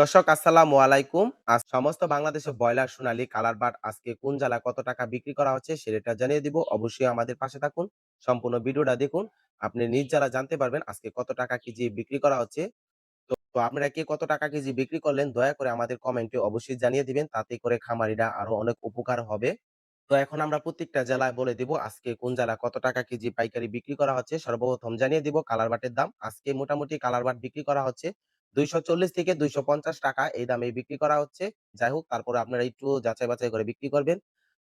দর্শক আসসালামু আলাইকুম। আজ সমস্ত বাংলাদেশে ব্রয়লার সোনালী কালার বাট আজকে কোন জেলায় কত টাকা বিক্রি করা হচ্ছে সেটা জানিয়ে দিব। অবশ্যই আমাদের পাশে থাকুন। সম্পূর্ণ ভিডিওটা দেখুন। আপনি নিজ যারা জানতে পারবেন আজকে কত টাকা কেজি বিক্রি করা হচ্ছে। তো, আপনারা কে কত টাকা কেজি বিক্রি করলেন দয়া করে আমাদের কমেন্টে অবশ্যই জানিয়ে দিবেন। তাতে করে খামারিরা আরও অনেক উপকার হবে। তো এখন আমরা প্রত্যেকটা জেলায় বলে দিব আজকে কোন জেলায় কত টাকা কেজি পাইকারি বিক্রি করা হচ্ছে। সর্বপ্রথম জানিয়ে দিব কালার বাটের দাম। আজকে মোটামুটি কালার বাট বিক্রি করা হচ্ছে ২৪০ থেকে ২৫০ টাকা এই দামে বিক্রি করা হচ্ছে। যাই হোক তারপরে আপনারা একটু যাচাই বাছাই করে বিক্রি করবেন।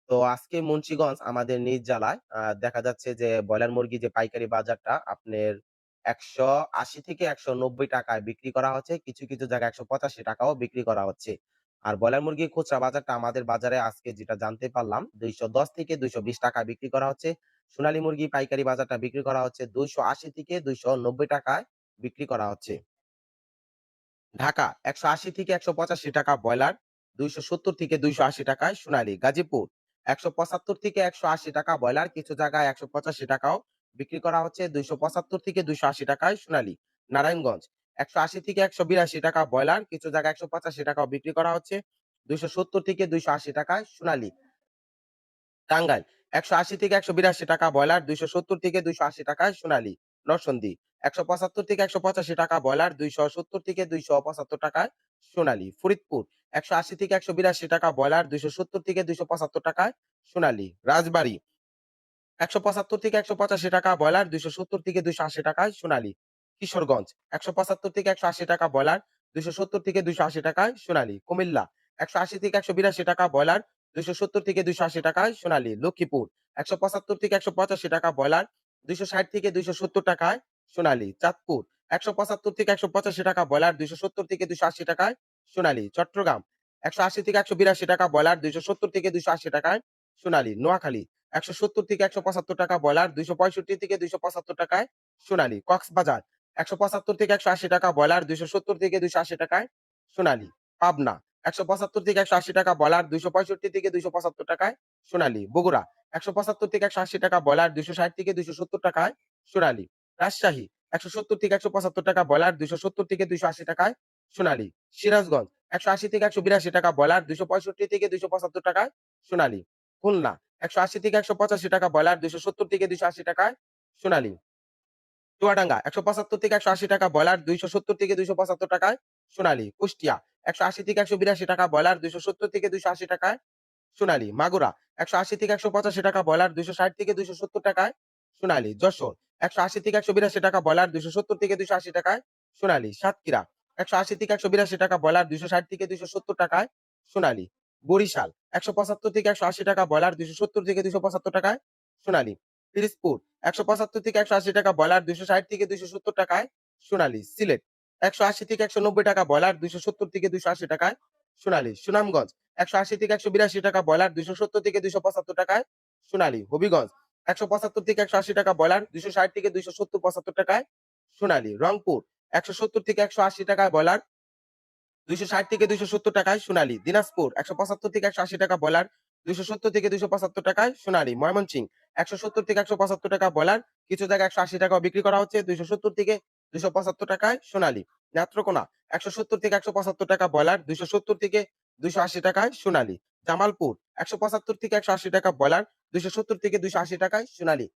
তো আজকে মুন্সিগঞ্জ আমাদের নিজ জেলায় দেখা যাচ্ছে যে ব্রয়লার মুরগি যে পাইকারি বাজারটা আপনার ১৮০ থেকে ১৯০ টাকায় বিক্রি করা হচ্ছে। কিছু, কিছু জায়গায় ১৮৫ টাকাও বিক্রি করা হচ্ছে। আর ব্রয়লার মুরগি খুচরা বাজারটা আমাদের বাজারে আজকে যেটা জানতে পারলাম ২১০ থেকে ২২০ টাকায় বিক্রি করা হচ্ছে। সোনালী মুরগি পাইকারি বাজারটা বিক্রি করা হচ্ছে ২৮০ থেকে ২৯০ টাকায় বিক্রি করা হচ্ছে। ঢাকা ১৮০ থেকে ১৮৫ টাকা ব্রয়লার, ২৭০ থেকে ২৮০ টাকায় সোনালী। গাজীপুর ১৭৫ থেকে ১৮০ টাকা ব্রয়লার, কিছু জায়গায় ১৮৫ টাকাও বিক্রি করা হচ্ছে। ২৭৫ থেকে ২৮০ টাকায় সোনালী। নারায়ণগঞ্জ ১৮০ থেকে ১৮২ টাকা ব্রয়লার, কিছু জায়গায় ১৮৫ টাকাও বিক্রি করা হচ্ছে। ২৭০ থেকে ২৮০ টাকায় সোনালী। টাঙ্গাইল ১৮০ থেকে ১৮২ টাকা ব্রয়লার, ২৭০ থেকে ২৮০ টাকায় সোনালি সোনালী। নরসিংদী ১৭৫ থেকে ১৮৫ টাকা ব্রয়লার, ২৭০ থেকে ২৭৫ টাকায় সোনালী। ফরিদপুর ১৮০ থেকে ১৮২ টাকা ব্রয়লার, ২৭০ থেকে ২৭৫ টাকায় সোনালী। রাজবাড়ী ১৭৫ থেকে ১৮৫ টাকা ব্রয়লার, ২৭০ থেকে ২৮০ টাকায় সোনালী। কিশোরগঞ্জ ১৭৫ থেকে ১৮০ টাকা ব্রয়লার, ২৭০ থেকে ২৮০ টাকায় সোনালী। কুমিল্লা ১৮০ থেকে ১৮২ টাকা ব্রয়লার, ২৭০ থেকে ২৮০ টাকায় সোনালী। লক্ষ্মীপুর ১৭৫ থেকে ১৮৫ টাকা ব্রয়লার, ২৬০ থেকে ২৭০ টাকায় সোনালী। চাঁদপুর ১৭৫ থেকে ১৮৫ টাকা ব্রয়লার, ২৭০ থেকে ২৮০ টাকায় সোনালী। চট্টগ্রাম ১৮০ থেকে ১৮২ টাকা ব্রয়লার, ২৭০ থেকে ২৮০ টাকায় সোনালী। নোয়াখালী ১৭০ থেকে ১৭৫ টাকা ব্রয়লার, ২৬৫ থেকে ২৭৫ টাকায় সোনালী। কক্সবাজার ১৭৫ থেকে ১৮০ টাকা ব্রয়লার, ২৭০ থেকে ২৮০ টাকায় সোনালী। পাবনা ১৭৫ থেকে ১৮০ টাকা ব্রয়লার, ২৬৫ থেকে ২৭৫ টাকায় সোনালী। বগুড়া ১৭৫ থেকে ১৮০ টাকা ব্রয়লার, ২৬০ থেকে ২৭০ টাকায় সোনালী। রাজশাহী ১৭০ থেকে ১৭৫ টাকা বয়লার ব্রয়লার, ২৭০ থেকে ২৮০ টাকায় সোনালী। সিরাজগঞ্জ ১৮০ থেকে ১৮২ টাকা বয়লার ব্রয়লার, ২৬৫ থেকে ২৭৫ টাকায় সোনালী। খুলনা ১৮০ থেকে ১৮৫ টাকা ব্রয়লার, ২৭০ থেকে ২৮০ টাকায় সোনালী। চুয়াডাঙ্গা ১৭৫ থেকে ১৮০ টাকা ব্রয়লার, ২৭০ থেকে ২৭৫ টাকায় সোনালী। কুষ্টিয়া ১৮০ থেকে ১৮২ টাকা ব্রয়লার, ২৭০ থেকে ২৮০ টাকায় সোনালী। মাগুরা ১৮০ থেকে ১৮৫ টাকা ব্রয়লার, ২৬০ থেকে ২৭০ টাকায় সোনালী। যশোর ১৮০ থেকে ১৮২ টাকা ব্রয়লার, ২৭০ থেকে ২৮০ টাকায় সোনালী। সাতক্ষীরা ১৮০ থেকে ১৮২ টাকা ব্রয়লার, ২৬০ থেকে ২৭০ টাকায় সোনালী। বরিশাল ১৭৫ থেকে ১৮০ টাকা ব্রয়লার, ২৭০ থেকে ২৭৫ টাকায় সোনালী। পিরোজপুর ১৭৫ থেকে ১৮০ টাকা ব্রয়লার, ২৬০ থেকে ২৭০ টাকায় সোনালী। সিলেট ১৮০ থেকে ১৯০ টাকা ব্রয়লার, ২৭০ থেকে ২৮০ টাকায় সোনালী। সুনামগঞ্জ ১৮০ থেকে ১৮২ টাকা ব্রয়লার, ২৭০ থেকে ২৭৫ টাকায় সোনালী। হবিগঞ্জ ১৭৫ থেকে ১৮০ টাকা ব্রয়লার, ২৬০ থেকে ২৭০ ৭৫ টাকায় সোনালী। রংপুর ১৭০ থেকে ১৮০ টাকা ব্রয়লার, ২৬০ থেকে ২৭০ টাকায় সোনালী। দিনাজপুর ১৭৫ থেকে ১৮০ টাকা ব্রয়লার, ২৭০ থেকে ২৭৫ টাকায় সোনালী। ময়মনসিংহ ১৭০ থেকে ১৭৫ টাকা ব্রয়লার, কিছু জায়গায় একশো আশি টাকা বিক্রি করা হচ্ছে। ২৭০ থেকে ২৭৫ টাকায় সোনালী। নেত্রকোনা ১৭০ থেকে ১৭৫ টাকা ব্রয়লার, ২৭০ থেকে ২৮০ টাকায় সোনালী। জামালপুর ১৭৫ থেকে ১৮০ টাকা ব্রয়লার, ২৭০ থেকে ২৮০ টাকায় সোনালী।